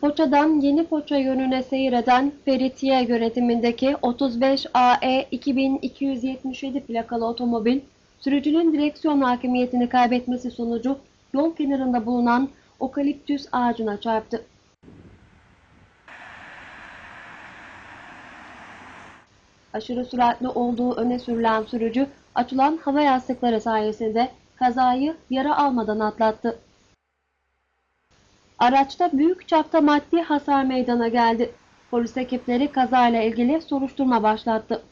Foça'dan Yeni Foça yönüne seyir eden Feritiye yönetimindeki 35 AE 2277 plakalı otomobil, sürücünün direksiyon hakimiyetini kaybetmesi sonucu yol kenarında bulunan okaliptüs ağacına çarptı. Aşırı süratli olduğu öne sürülen sürücü açılan hava yastıkları sayesinde kazayı yara almadan atlattı. Araçta büyük çapta maddi hasar meydana geldi. Polis ekipleri kazayla ilgili soruşturma başlattı.